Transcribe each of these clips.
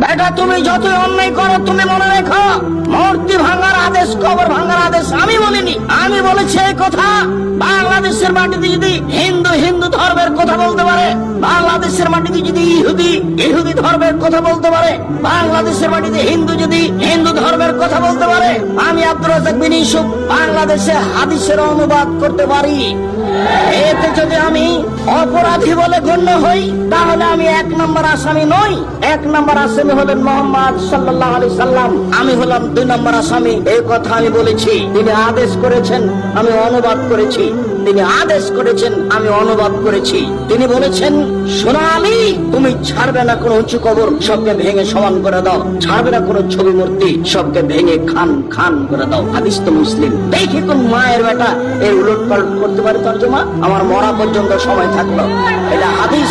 বেটা, তুমি যতই অন্যায় করো, তুমি মনে রেখো, মূর্তি ভাঙার আদেশ, কবর ভাঙার আদেশ আমি বলিনি। আমি বলেছি এই কথা, বাংলাদেশের মাটিতে যদি হিন্দু হিন্দু ধর্মের কথা বলতে পারে, বাংলাদেশের মাটিতে যদি ইহুদি ইহুদি ধর্মের কথা বলতে পারে, বাংলাদেশের মাটিতে হিন্দু যদি হিন্দু ধর্মের কথা বলতে পারে, আমি ইউসুফ বাংলাদেশে হাদিসের অনুবাদ করতে পারি। এতে যদি আমি অপরাধী বলে গণ্য হই, তাহলে আমি এক নম্বর আসামি নই। এক নম্বর আসামি হলেন মোহাম্মদ সাল্লাহ আলি সাল্লাম। আমি হলাম দুই নম্বর আসামি। এই কথা আমি বলেছি। তিনি আদেশ করেছেন, আমি অনুবাদ করেছি। তিনি আদেশ করেছেন, আমি অনুবাদ করেছি। তিনি বলেছেন সোনালি তুমি ছাড়বে না কোনো উঁচু কবর, সবকে ভেঙে সমান করে দাও। ছাড়বে না কোনো ছবি মূর্তি, সবকে ভেঙে খান খান করে দাও। হাদিস তো মুসলিম। দেখি কোন মায়ের বেটা এর উলট পালট করতে পারে তর্জমা? আমার মরা পর্যন্ত সময় থাকল। এটা হাদিস।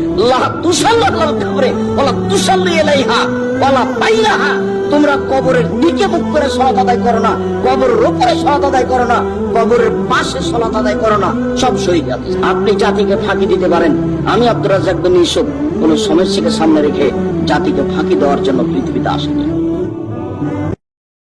তোমরা কবরের দিকে মুখ করে সলাত আদায় করো না, কবরের উপরে সলাত আদায় করো না, কবরের পাশে সলাত আদায় করো না, সব শহীদ আপনি জাতিকে ফাঁকি দিতে পারেন। আমি আব্দুর রাজাক বিন ইউসুফ কোন সমস্যাকে সামনে রেখে জাতিকে ফাঁকি দেওয়ার জন্য পৃথিবীতে আসেনি।